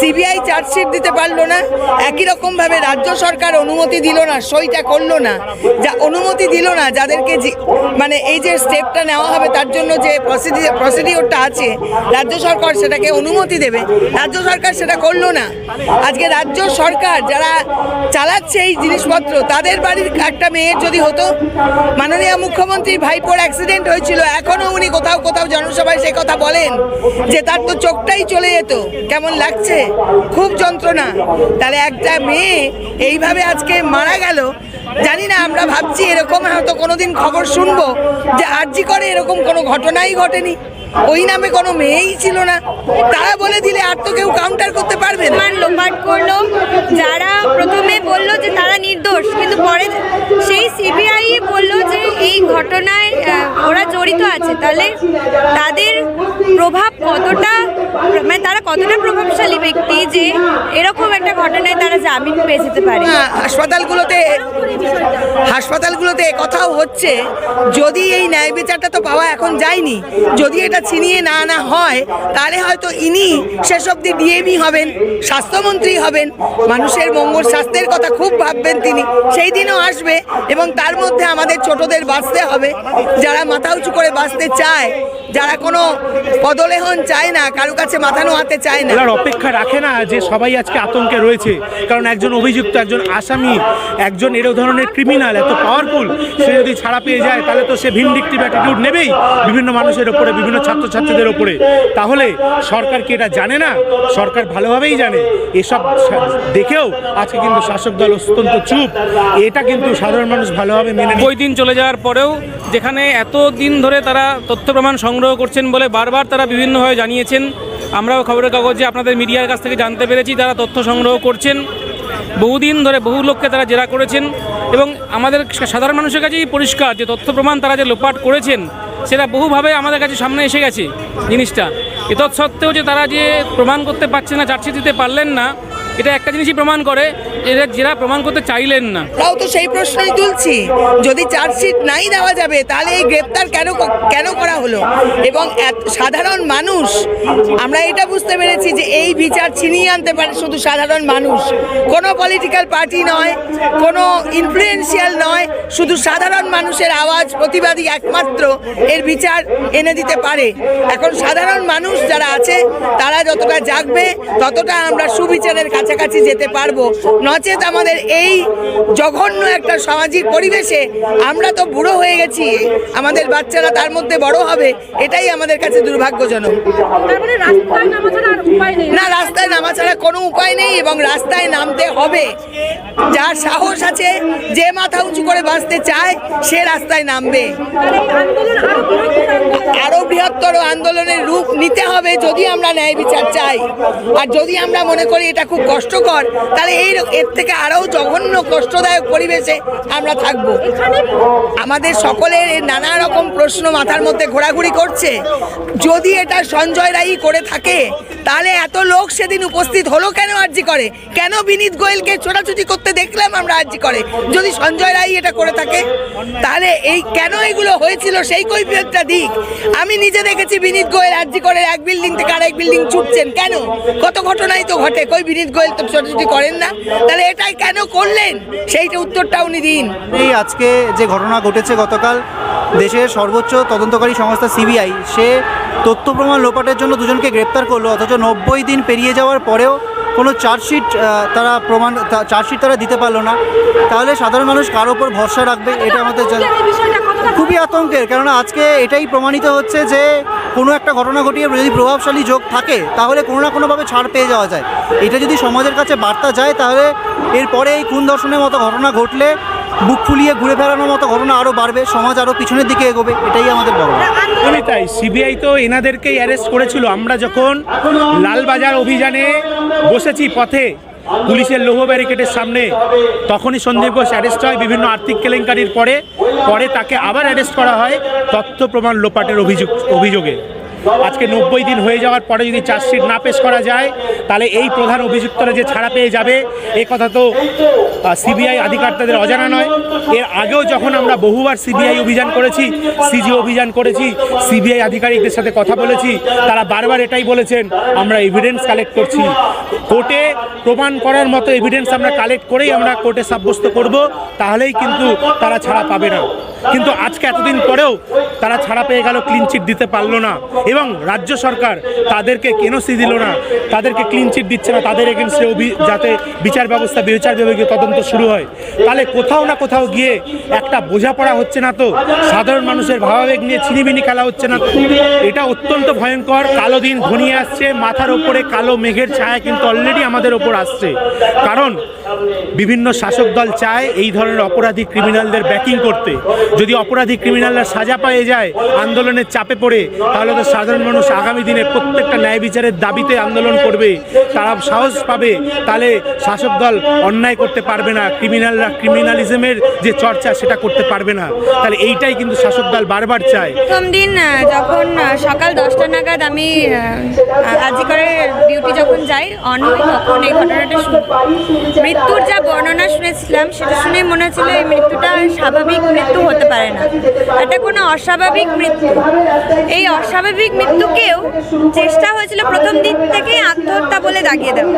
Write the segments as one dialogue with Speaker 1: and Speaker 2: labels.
Speaker 1: CBI chargesheet দিতে পারল না। একই রকমভাবে রাজ্য সরকার অনুমতি দিল না, সইটা করল না। যা অনুমতি দিল না, যাদেরকে মানে এই যে স্টেপটা নেওয়া হবে তার জন্য যে প্রসিডিওরটা আছে, রাজ্য সরকার সেটাকে অনুমতি দেবে। রাজ্য সরকার সেটা করল না। আজকে রাজ্য সরকার যারা চালাচ্ছে এই জিনিসপত্র, তাদের বাড়ির একটা মেয়ের যদি হতো, মাননীয় মুখ্যমন্ত্রী ভাইপোর অ্যাক্সিডেন্ট হয়েছিল এখনও উনি কোথাও কোথাও জনসভায় সে কথা বলেন, যে তার তো চোখটাই চলে যেত। কেমন লাগছে? খুব যন্ত্রণা। তাহলে একটা মেয়ে এইভাবে আজকে মারা গেল, জানি না, আমরা ভাবছি এরকম হয়তো কোনোদিন খবর শুনব যে আর্জি করে এরকম কোনো ঘটনাই ঘটেনি। ওই নামে কোনো মেয়েই ছিল না। তারা বলে দিলে আর তো কেউ কাউন্টার করতে পারবে না।
Speaker 2: লোপাট করল। যারা প্রথমে বলল যে তারা নির্দোষ, কিন্তু পরে সেই সিবিআই বলল যে এই ঘটনায় ওরা জড়িত আছে। তাহলে তাদের প্রভাব কতটা মানে তারা কতটা প্রভাবশালী ব্যক্তি যে এরকম একটা ঘটনায় জামিন পেয়ে যেতে পারে।
Speaker 1: হাসপাতালগুলোতে হাসপাতালগুলোতে কথাও হচ্ছে যদি এই ন্যায় বিচারটা তো পাওয়া এখন যায়নি যদি এটা ছিনিয়ে না আনা হয় তাহলে হয়তো ইনি শেষ অব্দি ডিএমই হবেন স্বাস্থ্যমন্ত্রী হবেন মানুষের মঙ্গল স্বাস্থ্যের কথা খুব ভাববেন তিনি। সেই দিনও আসবে এবং তার মধ্যে আমাদের ছোটদের বাঁচতে হবে। যারা মাথা উঁচু করে বাঁচতে চায় যারা কোনো পদলেহন চায় না কারও কাছে মাথা নোয়াতে চায় না।
Speaker 3: অপেক্ষা রাখে না যে সবাই আজকে আতঙ্কে রয়েছে। কারণ একজন অভিযুক্ত, একজন আসামি, একজন এরকম ধরনের ক্রিমিনাল এত পাওয়ারফুল সে যদি ছাড়া পেয়ে যায়, তাহলে তো সে ভিন্ডিকটিভ অ্যাটিটিউড নেবেই বিভিন্ন মানুষের ওপরে, বিভিন্ন ছাত্রছাত্রীদের ওপরে। তাহলে সরকার কি এটা জানে না? সরকার ভালোভাবেই জানে। এসব দেখেও আজকে কিন্তু শাসক দল অত্যন্ত চুপ। এটা কিন্তু সাধারণ মানুষ ভালোভাবে মেনে।
Speaker 4: ওই দিন চলে যাওয়ার পরেও যেখানে এত দিন ধরে তারা তথ্য প্রমাণ সংগ্রহ করছেন বলে বারবার তারা বিভিন্নভাবে জানিয়েছেন, আমরাও খবরের কাগজে আপনাদের মিডিয়ার কাছ থেকে জানতে পেরেছি, তারা তথ্য সংগ্রহ করছেন। বহুদিন ধরে বহু লোককে তারা জেরা করেছেন এবং আমাদের সাধারণ মানুষের কাছেই পরিষ্কার যে তথ্য প্রমাণ তারা যে লোপাট করেছেন, সেটা বহুভাবে আমাদের কাছে সামনে এসে গেছে জিনিসটা। এতৎ সত্ত্বেও যে তারা যে প্রমাণ করতে পারছে না, চার্জশিট দিতে পারলেন না এটা একটা জিনিসই প্রমাণ করে এরা যারা প্রমাণ করতে চাইলেন না।
Speaker 1: তাও তো সেই প্রশ্নই তুলছি। যদি চার্জশিট নাই দেওয়া যাবে, তাহলে এই গ্রেপ্তার কেন কেন করা হলো? এবং সাধারণ মানুষ, আমরা এটা বুঝতে পেরেছি যে এই বিচার ছিনিয়ে আনতে পারে শুধু সাধারণ মানুষ। কোনো পলিটিক্যাল পার্টি নয়, কোনো ইনফ্লুয়েন্সিয়াল নয়, শুধু সাধারণ মানুষের আওয়াজ প্রতিবাদী একমাত্র এর বিচার এনে দিতে পারে। এখন সাধারণ মানুষ যারা আছে, তারা যতটা জাগবে, ততটা আমরা সুবিচারের কাছাকাছি যেতে পারব। নচেত আমাদের এই জঘন্য একটা সামাজিক পরিবেশে আমরা তো বুড়ো হয়ে গেছি। আমাদের বাচ্চারা তার মধ্যে বড় হবে এটাই আমাদের কাছে দুর্ভাগ্যজনক।
Speaker 5: নেই।
Speaker 1: না রাস্তায় নামা ছাড়া কোনো উপায় নেই এবং রাস্তায় নামতে হবে। যার সাহস আছে, যে মাথা উঁচু করে বাঁচতে চায়, সে রাস্তায় নামবে।
Speaker 5: তাহলে এই আন্দোলন আরও বৃহত্তর
Speaker 1: আন্দোলনের রূপ নিতে হবে যদি আমরা ন্যায় বিচার চাই। আর যদি আমরা মনে করি এটা খুব কষ্টকর, তাহলে এই এর থেকে আরও জঘন্য, কষ্টদায়ক পরিবেশে আমরা থাকব। আমাদের সকলের নানা রকম প্রশ্ন মাথার মধ্যে ঘোরাঘুরি করছে। যদি এটা সঞ্জয় রাই করে থাকে, তাহলে এত লোক সেদিন উপস্থিত হলো কেন আর্জি করে? কেন বিনীত গোয়েলকে ছোটাছুটি করতে দেখলাম আমরা আর্জি করে। যদি সঞ্জয় রাই এটা করে থাকে, তাহলে এই কেন এগুলো হয়েছিল সেই কৈফিয়তটা দিক। আমি নিজে দেখেছি বিনীত গোয়েল আর্জি করে, এক বিল্ডিং থেকে আরেক বিল্ডিং ছুটছেন। কেন? কত ঘটনাই তো ঘটে। কই বিনীত গোয়েল তো ছোটাছুটি করেন না, তাহলে এটাই কেন করলেন? সেইটা উত্তরটা উনি দিন।
Speaker 6: এই আজকে যে ঘটনা ঘটেছে গতকাল, দেশের সর্বোচ্চ তদন্তকারী সংস্থা সিবিআই, সে তথ্য প্রমাণ লোপাটের জন্য দুজনকে গ্রেপ্তার করল, অথচ নব্বই দিন পেরিয়ে যাওয়ার পরেও কোনো চার্জশিট তারা প্রমাণ চার্জশিট তারা দিতে পারল না। তাহলে সাধারণ মানুষ কার ওপর ভরসা রাখবে? এটা আমাদের খুবই আতঙ্কের কেননা আজকে এটাই প্রমাণিত হচ্ছে যে কোনো একটা ঘটনা ঘটিয়ে যদি প্রভাবশালী যোগ থাকে তাহলে কোনো না কোনোভাবে ছাড় পেয়ে যাওয়া যায়। এটা যদি সমাজের কাছে বার্তা যায় তাহলে এরপরে এই খুন দর্শনের মতো ঘটনা ঘটলে বুক ফুলিয়ে ঘুরে ফেরানোর মতো ঘটনা আরও বাড়বে, সমাজ আরও পিছনের দিকে এগোবে, এটাই আমাদের বড়
Speaker 3: একদমই তাই, সিবিআই তো এনাদেরকেই অ্যারেস্ট করেছিল। আমরা যখন লালবাজার অভিযানে বসেছি পথে, পুলিশের লৌহ ব্যারিকেডের সামনে, তখনই সন্দীপ ঘোষ অ্যারেস্ট হয় বিভিন্ন আর্থিক কেলেঙ্কারির পরে। পরে তাকে আবার অ্যারেস্ট করা হয় তথ্য প্রমাণ লোপাটের অভিযোগ অভিযোগে। আজকে নব্বই দিন হয়ে যাওয়ার পরে যদি চার্জশিট না পেশ করা যায়, তাহলে এই প্রধান অভিযুক্তরা যে ছাড়া পেয়ে যাবে, এ কথা তো সিবিআই আধিকারিকদের অজানা নয়। এর আগেও যখন আমরা বহুবার সিবিআই অভিযান করেছি, সিজি অভিযান করেছি, সিবিআই আধিকারিকদের সাথে কথা বলেছি, তারা বারবার এটাই বলেছেন, আমরা এভিডেন্স কালেক্ট করছি। কোর্টে প্রমাণ করার মতো এভিডেন্স আমরা কালেক্ট করেই আমরা কোর্টে সাব্যস্ত করব, তাহলেই কিন্তু তারা ছাড়া পাবে না। কিন্তু আজকে এতদিন পরেও তারা ছাড়া পেয়ে গেল ক্লিন চিট দিতে পারল না। এবং রাজ্য সরকার তাদেরকে কেনসি দিল না? তাদেরকে ক্লিন চিট দিচ্ছে না? তাদের এগেনস্টে যাতে বিচার ব্যবস্থা, বিচার বিভাগীয় তদন্ত শুরু হয়। তাহলে কোথাও না কোথাও গিয়ে একটা বোঝাপড়া হচ্ছে না তো? সাধারণ মানুষের ভাবাবেগ নিয়ে ছিনিবিনি খেলা হচ্ছে না এটা অত্যন্ত ভয়ঙ্কর। কালো দিন ঘনিয়ে আসছে। মাথার ওপরে কালো মেঘের ছায়া কিন্তু অলরেডি আমাদের ওপর আসছে। কারণ বিভিন্ন শাসক দল চায় এই ধরনের অপরাধী ক্রিমিনালদের ব্যাকিং করতে। যদি অপরাধী ক্রিমিনালরা সাজা পেয়ে যায়, আন্দোলনের চাপে পড়ে, তাহলে তো সাধারণ মানুষ আগামী দিনে প্রত্যেকটা ন্যায় বিচারের দাবিতে আন্দোলন করবে। তারা সাহস পাবে, তাহলে শাসক দল অন্যায় করতে পারবে না ক্রিমিনালরা ক্রিমিনালিজমের যে চর্চা, সেটা করতে পারবে না। তাহলে এইটাই কিন্তু শাসক দল বারবার চায়।
Speaker 2: প্রথম দিন যখন সকাল দশটা নাগাদ আমি আজি করে ডিউটি যখন যাই অন এই ঘটনাটা মৃত্যুর যা বর্ণনা শুনেছিলাম, সেটা শুনে মনে হচ্ছিল এই মৃত্যুটা স্বাভাবিক মৃত্যু হতে পারে না। এটা কোনো অস্বাভাবিক মৃত্যু। এই অস্বাভাবিক মৃত্যুকেও চেষ্টা হয়েছিল প্রথম দিক থেকে আত্মহত্যা বলে দাগিয়ে দেওয়া।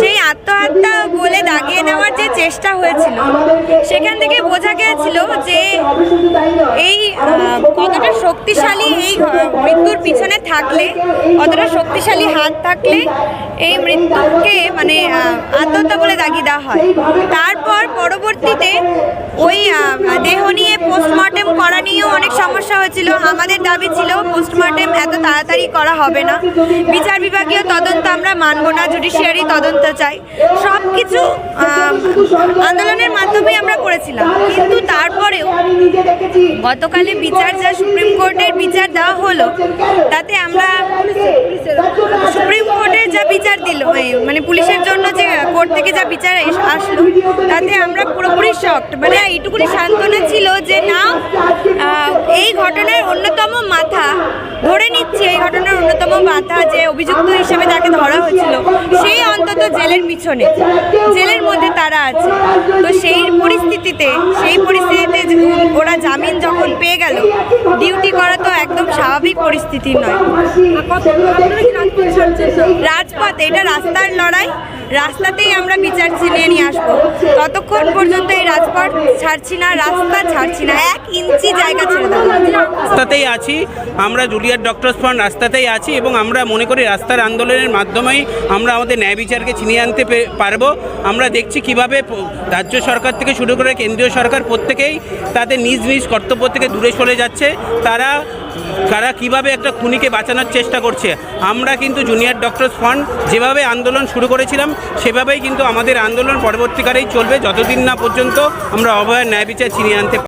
Speaker 2: সেই আত্মহত্যা বলে দাগিয়ে নেওয়ার যে চেষ্টা হয়েছিল, সেখান থেকে বোঝা গিয়েছিল যে এই কতটা শক্তিশালী এই মৃত্যুর পিছনে থাকলে, কতটা শক্তিশালী হাত থাকলে এই মৃত্যুকে মানে আত্মহত্যা বলে দাগিয়ে দেওয়া হয়। তারপর পরবর্তীতে ওই দেহ নিয়ে পোস্টমর্টেম করা নিয়েও অনেক সমস্যা হয়েছিল। আমাদের দাবি ছিল পোস্টমর্টেম এত তাড়াতাড়ি করা হবে না। বিচার বিভাগীয় তদন্ত আমরা মানব না জুডিশিয়ারি তদন্ত চাই। সব কিছু আন্দোলনের মাধ্যমে আমরা করেছিলাম। গতকালে বিচার যা সুপ্রিম কোর্টের বিচার দেওয়া হলো, তাতে আমরা সুপ্রিম কোর্টের যা বিচার দিল মানে পুলিশের জন্য যে কোর্ট থেকে যা বিচার আসলো, তাতে আমরা পুরোপুরি শক্ট মানে এইটুকুনি সান্ত্বনা ছিল যে না এই ঘটনার অন্যতম মাথা ধরে নিচ্ছি, এই ঘটনার অন্যতম মাথা যে অভিযুক্ত হিসেবে তাকে ধরা হয়েছিল, সেই অন্তত জেলের পিছনে, জেলের মধ্যে তারা আছে। তো সেই পরিস্থিতিতে সেই পরিস্থিতিতে যে ওরা জামিন যখন পেয়ে গেল ডিউটি করা তো একদম স্বাভাবিক পরিস্থিতি নয়। রাজপথ এটা রাস্তার লড়াই। রাস্তাতেই আমরা বিচার ছিনিয়ে নিয়ে আসব। ততক্ষণ পর্যন্ত এই রাজপথ ছাড়ছি না, রাস্তা ছাড়ছি না, এক ইঞ্চি জায়গা ছেড়ে
Speaker 7: রাস্তাতেই আছি, আমরা জুলিয়ার ডক্টরস ফান্ড রাস্তাতেই আছি এবং আমরা মনে করি রাস্তার আন্দোলনের মাধ্যমেই আমরা আমাদের ন্যায় বিচারকে ছিনিয়ে আনতে পারব। আমরা দেখছি কীভাবে রাজ্য সরকার থেকে শুরু করে কেন্দ্রীয় সরকার প্রত্যেকেই তাদের নিজ নিজ কর্তব্য থেকে দূরে সরে যাচ্ছে। তারা তারা কীভাবে একটা খুনিকে বাঁচানোর চেষ্টা করছে? আমরা কিন্তু জুনিয়র ডক্টরস ফান্ড যেভাবে আন্দোলন শুরু করেছিলাম, সেভাবেই কিন্তু আমাদের আন্দোলন পরবর্তীকালেই চলবে। যতদিন না পর্যন্ত আমরা অভয়ের ন্যায় বিচার চিনিয়ে আনতে